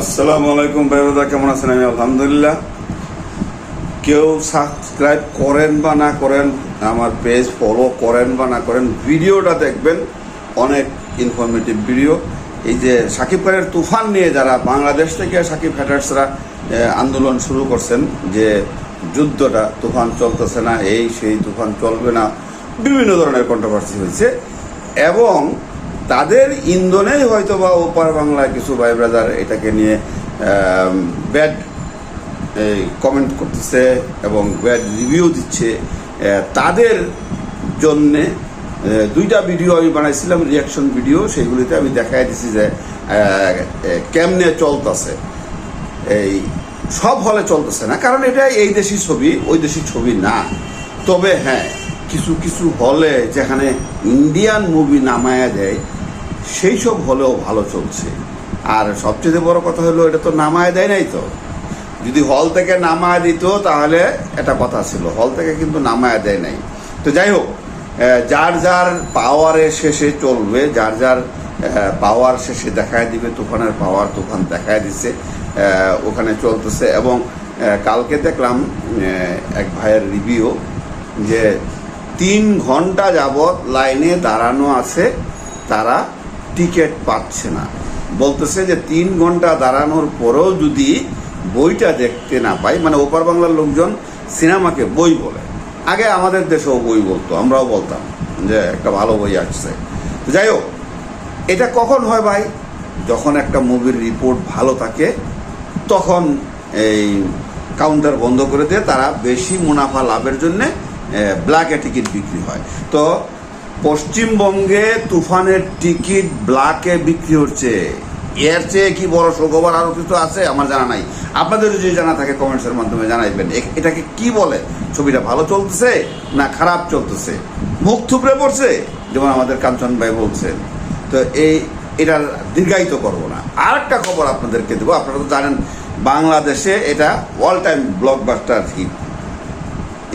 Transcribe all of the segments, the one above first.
আসসালামু আলাইকুম ভাই দাদা কেমন আছেন? আমি আলহামদুলিল্লাহ। কেউ সাবস্ক্রাইব করেন বা না করেন, আমার পেজ ফলো করেন বা না করেন, ভিডিওটা দেখবেন। অনেক ইনফরমেটিভ ভিডিও এই যে সাকিব খানের তুফান নিয়ে যারা বাংলাদেশ থেকে সাকিব হ্যাটার্সরা আন্দোলন শুরু করছেন, যে যুদ্ধটা, তুফান চলতেছে না, এই সেই তুফান চলবে না, বিভিন্ন ধরনের কন্ট্রোভার্সি হয়েছে। এবং তাদের ইন্ধনেই হয়তো বা ওপার বাংলায় কিছু ভাই ব্রাদার এটাকে নিয়ে ব্যাড কমেন্ট করতেছে এবং ব্যাড রিভিউ দিচ্ছে। তাদের জন্যে দুইটা ভিডিও আমি বানাইছিলাম রিয়াকশন ভিডিও সেইগুলিতে আমি দেখাই দিছি যে কেমনে চলতেছে। এই, সব হলে চলতেছে না, কারণ এটা এই দেশি ছবি, ওই দেশি ছবি না। তবে হ্যাঁ কিছু কিছু হলে যেখানে ইন্ডিয়ান মুভি নামায়া দেয় সেই সব হলেও ভালো চলছে। আর সবচেয়ে বড় কথা হলো, এটা তো নামায় দেয় নাই তো। যদি হল থেকে নামায় দিত, তাহলে এটা কথা ছিল, হল থেকে কিন্তু নামায় দেয় নাই। তো যাই হোক যার যার পাওয়ারের শেষে চলবে, যার যার পাওয়ার শেষে দেখায় দিবে, তুফানের পাওয়ার তুফান দেখায় দিছে ওখানে চলতেছে। এবং কালকে দেখলাম এক ভাইয়ের রিভিউ যে তিন ঘণ্টা যাবৎ লাইনে দাঁড়ানো আছে, তারা টিকিট পাচ্ছে না। বলতেছে যে তিন ঘণ্টা দাঁড়ানোর পরেও যদি বইটা দেখতে না পাই মানে ওপার বাংলার লোকজন সিনেমাকে বই বলে। আগে আমাদের দেশেও বই বলতো, আমরাও বলতাম যে একটা ভালো বই আসছে। যাই হোক, এটা কখন হয় ভাই? যখন একটা মুভির রিপোর্ট ভালো থাকে, তখন এই কাউন্টার বন্ধ করে দিয়ে তারা বেশি মুনাফা লাভের জন্যে ব্ল্যাকে টিকিট বিক্রি হয়। তো পশ্চিমবঙ্গে তুফানের টিকিট ব্ল্যাকে বিক্রি হচ্ছে। এর চেয়ে কি বড় সুখবর আরও কিছু আছে? আমার জানা নাই। আপনাদের যদি জানা থাকে কমেন্টসের মাধ্যমে জানাইবেন। এটাকে কি বলে? ছবিটা ভালো চলতেছে না খারাপ চলতেছে? মুখ থুবড়ে পড়ছে? যেমন আমাদের কাঞ্চন ভাই বলছেন। তো এই এটা দীর্ঘায়িত করব না। আর একটা খবর আপনাদেরকে দেবো। আপনারা তো জানেন, বাংলাদেশে এটা all time blockbuster hit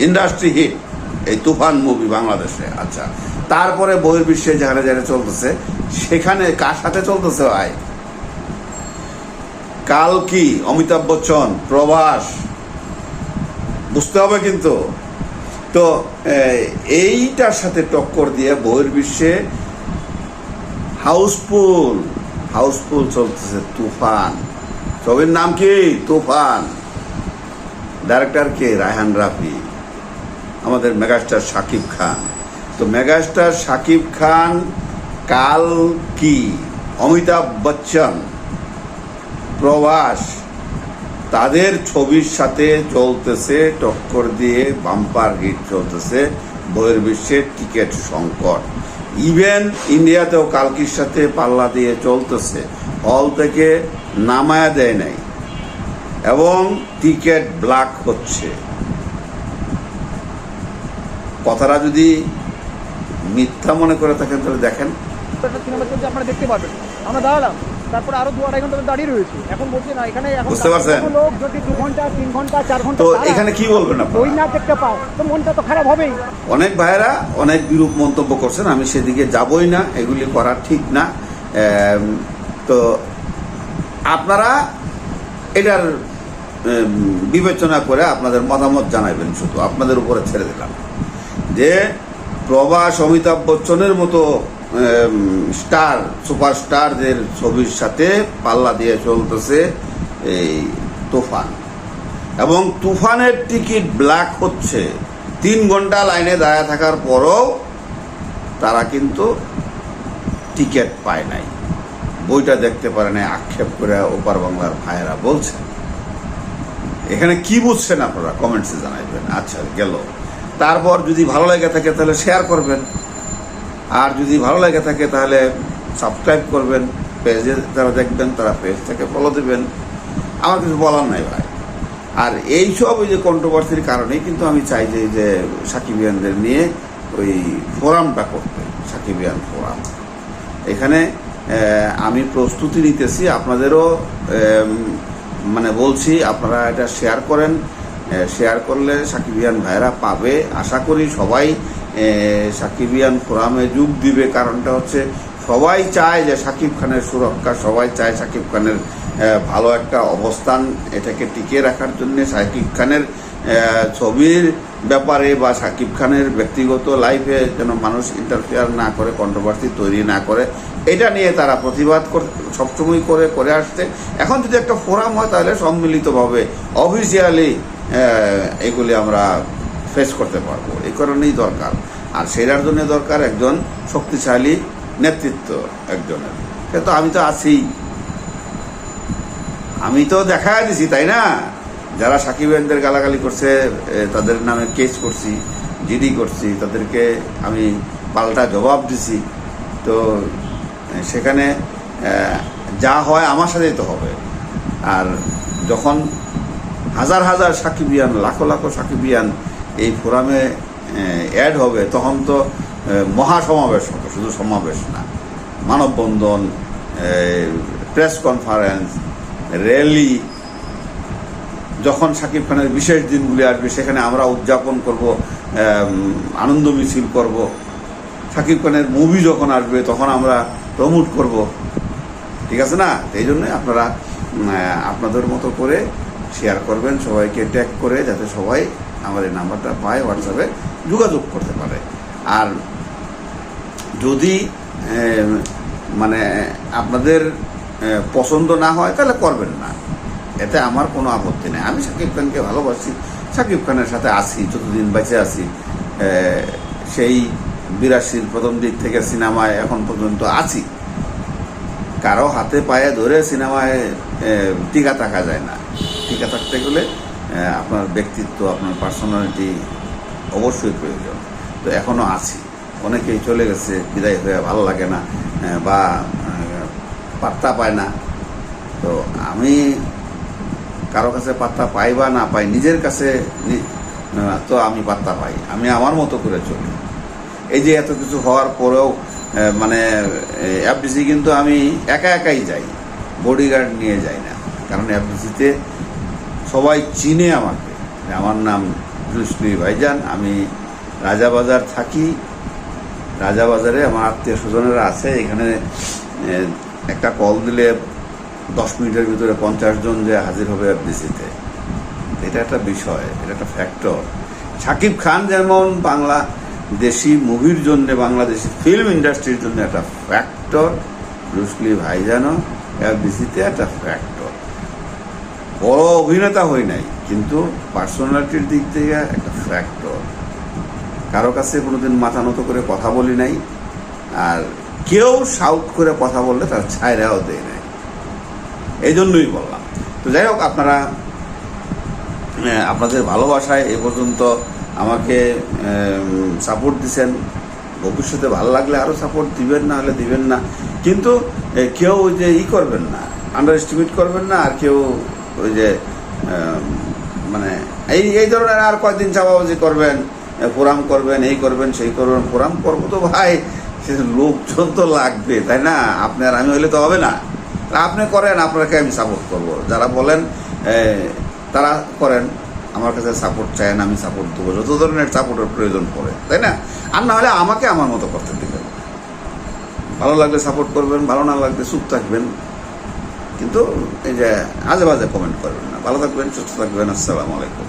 industry hit এই তুফান মুভি বাংলাদেশে। আচ্ছা। তারপরে বহির্বিশ্বে যেখানে যেখানে চলতেছে, সেখানে কার সাথে চলতেছে ভাই? কাল কি? অমিতাভ বচ্চন, প্রভাস? বুঝতে হবে কিন্তু। তো এইটার সাথে টক্কর দিয়ে বহির্বিশ্বে হাউসফুল হাউসফুল চলতেছে তুফান। ছবির নাম কি? তুফান। ডাইরেক্টর কে? রায়হান রাফি। আমাদের মেগাস্টার শাকিব খান। তো মেগাস্টার শাকিব খান, কাল কি? অমিতাভ বচ্চন প্রবাস তাদের ছবির সাথে চলতেছে, টক্কর দিয়ে বাম্পার হিট চলতেছে বহির্বিশ্বের টিকিট সংকট। ইভেন ইন্ডিয়াতেও কালকির সাথে পাল্লা দিয়ে চলতেছে, হল থেকে নামায়া দেয় নাই, এবং টিকিট ব্ল্যাক হচ্ছে। কথাটা যদি মিথ্যা মনে করে থাকেন তাহলে দেখেন। আপনারা দেখতে পারবেন। আমরা দাঁড়ালাম তারপরে আরও দু আড়াই ঘণ্টা ধরে দাঁড়িয়ে রয়েছে। এখন বলছে না এখানে এখন বুঝতে পারছেন? লোক যদি দু ঘণ্টা তিন ঘণ্টা চার ঘণ্টা তো এখানে কি বলবেন বই আপনারা না দেখতে পাও তো মনটা তো খারাপ হবেই। অনেক ভাইয়েরা অনেক বিরূপ মন্তব্য করছেন আমি সেদিকে যাবই না এগুলি করা ঠিক না। তো আপনারা এটার বিবেচনা করে আপনাদের মতামত জানাবেন শুধু আপনাদের উপরে ছেড়ে দিলাম। যে প্রবাস অমিতাভ বচ্চনের মতো স্টার, সুপারস্টারদের ছবির সাথে পাল্লা দিয়ে চলতেছে এই তুফান। এবং তুফানের টিকিট ব্ল্যাক হচ্ছে। তিন ঘণ্টা লাইনে দাঁড়ায় থাকার পরও তারা কিন্তু টিকিট পায় নাই। বইটা দেখতে পারে নাই, আক্ষেপ করে ওপার বাংলার ভাইয়েরা বলছেন এখানে কি বুঝছেন আপনারা? কমেন্টসে জানাইবেন। আচ্ছা গেল। তারপর যদি ভালো লেগে থাকে তাহলে শেয়ার করবেন। আর যদি ভালো লেগে থাকে তাহলে সাবস্ক্রাইব করবেন পেজে যারা দেখবেন তারা পেজ থেকে ফলো দেবেন। আমার কিছু বলার নাই ভাই। আর এই সব ওই যে কন্ট্রোভার্সির কারণেই কিন্তু আমি চাই যে যে সাকিবিয়ানদের নিয়ে ওই ফোরামটা করতে সাকিবিয়ান ফোরাম। এখানে আমি প্রস্তুতি নিতেছি, আপনাদেরও মানে বলছি, আপনারা এটা শেয়ার করেন। শেয়ার করলে সাকিবিয়ান ভাইরা পাবে। আশা করি সবাই সাকিবিয়ান ফোরামে যোগ দিবে। কারণটা হচ্ছে সবাই চায় যে সাকিব খানের সুরক্ষা, সবাই চায় সাকিব খানের ভালো একটা অবস্থান এটাকে টিকিয়ে রাখার জন্য সাকিব খানের ছবির ব্যাপারে বা সাকিব খানের ব্যক্তিগত লাইফে যেন মানুষ ইন্টারফেয়ার না করে কন্ট্রোভার্সি তৈরি না করে, এটা নিয়ে তারা প্রতিবাদ সবসময় করে করে আসছে। এখন যদি একটা ফোরাম হয়, তাহলে সম্মিলিতভাবে অফিসিয়ালি এগুলি আমরা ফেস করতে পারব। এই কারণেই দরকার। আর সেটার জন্য দরকার একজন শক্তিশালী নেতৃত্ব একজনের। সে তো আমি তো আছি। আমি তো দেখা দিছি, তাই না? যারা সাকিবেনদের গালাগালি করছে তাদের নামে কেস করছি জিডি করছি, তাদেরকে আমি পাল্টা জবাব দিছি। তো সেখানে যা হয় আমার সাথেই তো হবে। আর যখন হাজার হাজার সাকিবিয়ান, লাখো লাখো সাকিবিয়ান এই ফোরামে অ্যাড হবে, তখন তো মহাসমাবেশ হবে, শুধু সমাবেশ না। মানববন্ধন প্রেস কনফারেন্স র্যালি যখন সাকিব খানের বিশেষ দিনগুলি আসবে, সেখানে আমরা উদযাপন করব আনন্দ মিছিল করব। সাকিব খানের মুভি যখন আসবে, তখন আমরা প্রমোট করব। ঠিক আছে না? এই জন্য আপনারা আপনাদের মতো করে শেয়ার করবেন, সবাইকে ট্যাগ করে, যাতে সবাই আমার এই নাম্বারটা পায় হোয়াটসঅ্যাপে যোগাযোগ করতে পারে। আর যদি মানে আপনাদের পছন্দ না হয়, তাহলে করবেন না। এতে আমার কোনো আপত্তি নেই। আমি সাকিব খানকে ভালোবাসি, সাকিব খানের সাথে আছি যতদিন বেঁচে আছি সেই বিরাশির প্রথম দিক থেকে সিনেমায় এখন পর্যন্ত আছি। কারও হাতে পায়ে ধরে সিনেমায় টিকা থাকা যায় না। টিকা থাকতে গেলে আপনার ব্যক্তিত্ব, আপনার পার্সোনালিটি অবশ্যই প্রয়োজন। তো এখনও আছি। অনেকেই চলে গেছে, বিদায় হয়ে ভালো লাগে না বা পাত্তা পায় না। তো আমি কারও কাছে পাত্তা পাই বা না পাই, নিজের কাছে তো আমি পাত্তা পাই। আমি আমার মতো করে চলি। এই যে এত কিছু হওয়ার পরেও মানে এফডিসি কিন্তু আমি একা একাই যাই। বডিগার্ড নিয়ে যাই না। কারণ এফডিসিতে সবাই চিনে আমাকে। আমার নাম জুসলি ভাইজান, আমি রাজাবাজার থাকি। রাজাবাজারে আমার আত্মীয় স্বজনেরা আছে। এখানে একটা কল দিলে দশ মিনিটের ভিতরে পঞ্চাশ জন যে হাজির হবে এফডিসিতে। এটা একটা বিষয়, এটা একটা ফ্যাক্টর শাকিব খান যেমন বাংলা দেশি মুভির জন্য, বাংলাদেশি ফিল্ম ইন্ডাস্ট্রির জন্য একটা ফ্যাক্টর রুসলি ভাইজানও এফডিসিতে একটা ফ্যাক্টর বড় অভিনেতা হই নাই, কিন্তু পার্সোনালিটির দিক থেকে একটা ফ্যাক্টর কারও কাছে কোনোদিন মাথা নত করে কথা বলি নাই, আর কেউ সাউট করে কথা বললে তার ছায়রাও দেয় নাই। এই জন্যই বললাম। তো যাই হোক, আপনারা আপনাদের ভালোবাসায় এ পর্যন্ত আমাকে সাপোর্ট দিছেন। ভবিষ্যতে ভালো লাগলে আরও সাপোর্ট দিবেন, না হলে দিবেন না। কিন্তু কেউ ওই যে ই করবেন না আন্ডার এস্টিমেট করবেন না, আর কেউ ওই যে মানে এই এই ধরনের আর কয়দিন চাপাবাজি করবেন ফোরাম করবেন, এই করবেন, সেই করবেন, ফোরাম করব তো ভাই, সে লোকজন তো লাগবে, তাই না? আপনার আমি হইলে তো হবে না। আপনি করেন, আপনাকে আমি সাপোর্ট করব। যারা বলেন তারা করেন, আমার কাছে সাপোর্ট চায় না, আমি সাপোর্ট দেবো। যত ধরনের সাপোর্টের প্রয়োজন পড়ে, তাই না? আর না হলে আমাকে আমার মতো করতে দেবেন। ভালো লাগলে সাপোর্ট করবেন, ভালো না লাগলে চুপ থাকবেন। কিন্তু এই যে আজে বাজে কমেন্ট করবেন না। ভালো থাকবেন, সুস্থ থাকবেন। আসসালামু আলাইকুম।